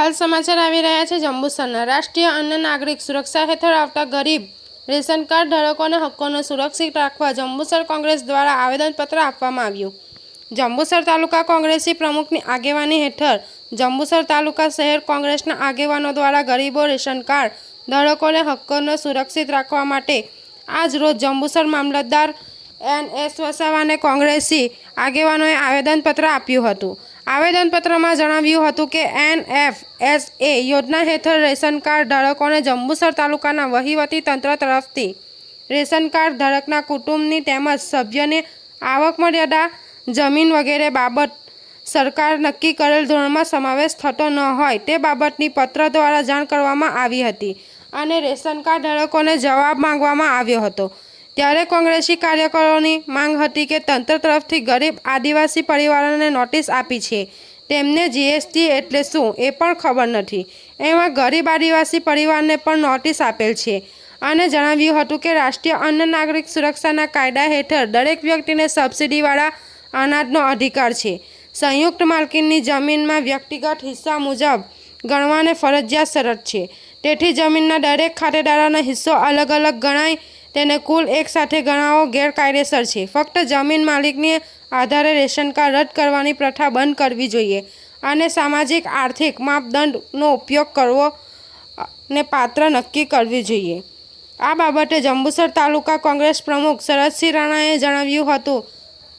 હાલ સમાચાર આવી રહ્યા છે. જંબુસરના રાષ્ટ્રીય અન્ન નાગરિક સુરક્ષા હેઠળ આવતા ગરીબ રેશન કાર્ડ ધારકોને હક્કોને સુરક્ષિત રાખવા જંબુસર કોંગ્રેસ દ્વારા આવેદનપત્ર આપવામાં આવ્યું. જંબુસર તાલુકા કોંગ્રેસી પ્રમુખની આગેવાની હેઠળ જંબુસર તાલુકા શહેર કોંગ્રેસના આગેવાનો દ્વારા ગરીબો રેશન કાર્ડ ધારકોને હક્કોને સુરક્ષિત રાખવા માટે આજ રોજ જંબુસર મામલતદાર એન એસ વસાવાને કોંગ્રેસી આગેવાનોએ આવેદનપત્ર આપ્યું હતું. આવેદનપત્રમાં જણાવ્યું હતું કે એન એફ એસ એ યોજના હેઠળ રેશન કાર્ડ ધારકોને જંબુસર તાલુકાના વહીવટી તંત્ર તરફથી રેશન કાર્ડ ધારકના કુટુંબની તેમજ સભ્યને આવક મર્યાદા, જમીન વગેરે બાબત સરકાર નક્કી કરેલ ધોરણમાં સમાવેશ થતો ન હોય તે બાબતની પત્ર દ્વારા જાણ કરવામાં આવી હતી અને રેશન કાર્ડ ધારકોને જવાબ માંગવામાં આવ્યો હતો. ત્યારે કોંગ્રેસી કાર્યકરોની માંગ હતી કે તંત્ર તરફથી ગરીબ આદિવાસી પરિવારોને નોટિસ આપી છે. તેમને જીએસટી એટલે શું એ પણ ખબર નથી. એમાં ગરીબ આદિવાસી પરિવારને પણ નોટિસ આપેલ છે. અને જણાવ્યું હતું કે રાષ્ટ્રીય અન્ન નાગરિક સુરક્ષાના કાયદા હેઠળ દરેક વ્યક્તિને સબસિડીવાળા અનાજનો અધિકાર છે. સંયુક્ત માલકીનની જમીનમાં વ્યક્તિગત હિસ્સા મુજબ ગણવાને ફરજિયાત શરત છે. તેથી જમીનના દરેક ખાતેદારોનો હિસ્સો અલગ અલગ ગણાય તેને કુલ એકસાથે ગણાવો ગેરકાયદેસર છે. ફક્ત જમીન માલિકની આધારે રેશન કાર્ડ રદ કરવાની પ્રથા બંધ કરવી જોઈએ અને સામાજિક આર્થિક માપદંડનો ઉપયોગ કરવો ને પાત્ર નક્કી કરવી જોઈએ. આ બાબતે જંબુસર તાલુકા કોંગ્રેસ પ્રમુખ શરદસિંહ રાણાએ જણાવ્યું હતું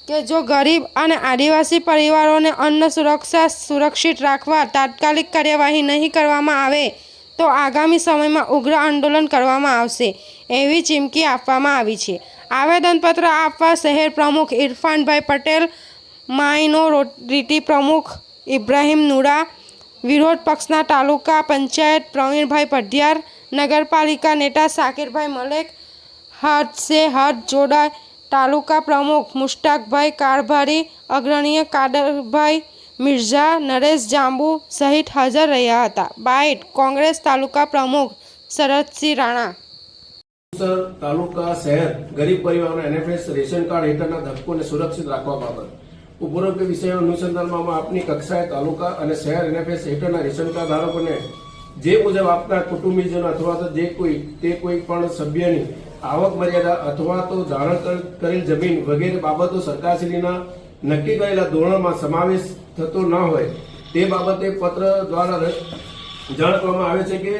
કે, જો ગરીબ અને આદિવાસી પરિવારોને અન્ન સુરક્ષા સુરક્ષિત રાખવા તાત્કાલિક કાર્યવાહી નહીં કરવામાં આવે તો આગામી સમયમાં ઉગ્ર આંદોલન કરવામાં આવશે એવી ચીમકી આપવામાં આવી છે. આવેદનપત્ર આપવા શહેર પ્રમુખ ઇરફાનભાઈ પટેલ, માઇનોરિટી પ્રમુખ ઇબ્રાહીમ નુરા, વિરોધ પક્ષના તાલુકા પંચાયત પ્રવીણભાઈ પઢિયાર, નગરપાલિકા નેતા સાકિરભાઈ મલેક હાથ સે હાથ જોડાય તાલુકા પ્રમુખ મુશ્તાકભાઈ કારભારી, અગ્રણીય કાદરભાઈ મિર્ઝા, નરેશ જાંબુ સહિત હાજર રહ્યા હતા. બાઇટ, કોંગ્રેસ તાલુકા પ્રમુખ શરદસિંહ રાણા. તાલુકા શહેર, ગરીબ પરિવાર એનએફએસ રેશન કાર્ડ હેઠળના ધક્કોને સુરક્ષિત રાખવા બાબત. ઉપરોક્ત વિષયો અનુસંધાનમાં આપની કક્ષાએ તાલુકા અને શહેર એનએફએસ હેઠળના રેશન કાર્ડ ધારકોને જે મુજબ આપના કુટુંબીજનો અથવા તો જે કોઈ, તે કોઈ પણ સભ્યની આવક મર્યાદા અથવા તો ધારણ કરેલ જમીન વગેરે બાબતો સરકારશ્રીના નક્કી કરેલા ધોરણમાં સમાવેશ થતો ન હોય. તે બાબતે પત્ર દ્વારા જાણ કરવામાં આવે છે કે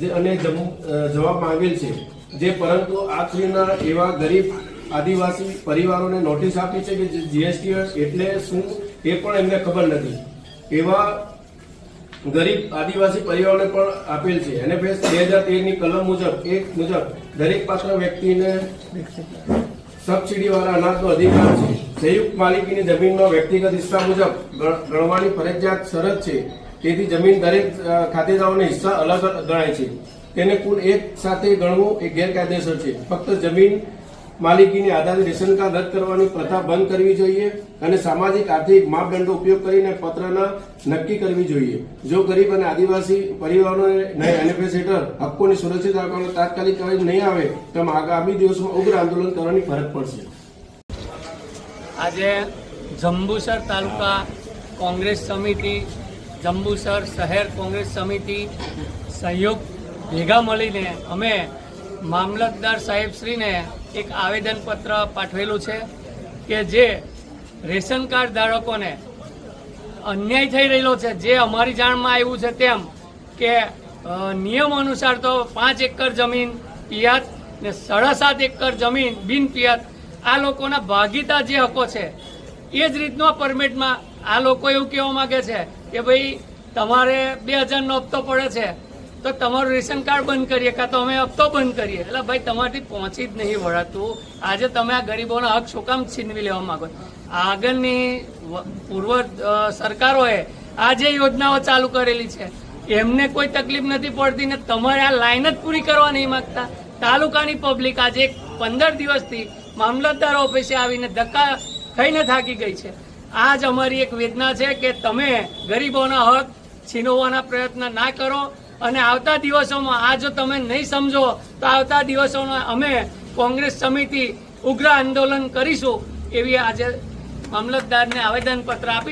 જે અને જવાબ માંગેલ છે. જે પરંતુ આપશ્રીના એવા ગરીબ આદિવાસી પરિવારોને નોટિસ આપી છે કે જીએસટી એટલે શું એ પણ એમને ખબર નથી. એવા ગરીબ આદિવાસી પરિવારોને પણ આપેલ છે. એનએફએસ બે હજાર તેરની કલમ મુજબ એક મુજબ દરેક પાત્ર વ્યક્તિને સબસિડી વાળા અનાજનો અધિકાર છે. સંયુક્ત માલિકીની જમીનનો વ્યક્તિગત હિસ્સા મુજબ ગણવાની ફરજિયાત શરત છે. તેથી જમીન દરેક ખાતેદારોને હિસ્સા અલગ ગણાય છે. તેને કુલ એક સાથે ગણવું એ ગેરકાયદેસર છે. ફક્ત જમીન માલિકીની આધારે રેશન કાર્ડ રદ કરવાની પ્રથા બંધ કરવી જોઈએ અને સામાજિક આર્થિક માપદંડો ઉપયોગ કરીને પત્રના નક્કી કરવી જોઈએ. જો ગરીબ અને આદિવાસી પરિવારોને એનએફએસ હેઠળ હક્કોની સુરક્ષિત રાખવાનો તાત્કાલિક નહીં આવે, તો આગામી દિવસોમાં ઉગ્ર આંદોલન કરવાની ફરજ પડશે. આજે જંબુસર તાલુકા કોંગ્રેસ સમિતિ, જંબુસર શહેર કોંગ્રેસ સમિતિ સંયુક્ત ભેગા મળીને અમે મામલતદાર સાહેબશ્રીને એક આવેદનપત્ર પાઠવેલું છે કે જે રેશન કાર્ડ ધારકોને અન્યાય થઈ રહેલો છે. જે અમારી જાણમાં આવ્યું છે તેમ કે નિયમ અનુસાર તો પાંચ એકર જમીન પિયાત ને સાડા સાત એકર જમીન બિન પિયાત આ લોકોના ભાગીદાર જે હકો છે, એ જ રીતનો પરમિટમાં આ લોકો એવું કહેવા માંગે છે કે ભાઈ તમારે બે હજારનો હપ્તો પડે છે, તો તમારું રેશન કાર્ડ બંધ કરીએ કાં તો અમે હપ્તો બંધ કરીએ. એટલે ભાઈ તમારાથી પહોંચી જ નહીં વળાતું. આજે તમે આ ગરીબોના હક શું કામ છીનવી લેવા માંગો આગળની પૂર્વ સરકારોએ આ જે યોજનાઓ ચાલુ કરેલી છે, એમને કોઈ તકલીફ નથી પડતી ને તમારે આ લાઈન જ પૂરી કરવા નહીં માંગતા. તાલુકાની પબ્લિક આજે પંદર દિવસથી મામલતદાર ઓફિસે આવીને ધક્કા ખાઈને થાકી ગઈ છે. આ જ અમારી એક વેદના છે કે તમે ગરીબોના હક છીનવવાના પ્રયત્ન ના કરો અને આવતા દિવસોમાં આ જો તમે નહીં સમજો, તો આવતા દિવસોમાં અમે કોંગ્રેસ સમિતિ ઉગ્ર આંદોલન કરીશું એવી આજે મામલતદારને આવેદનપત્ર આપી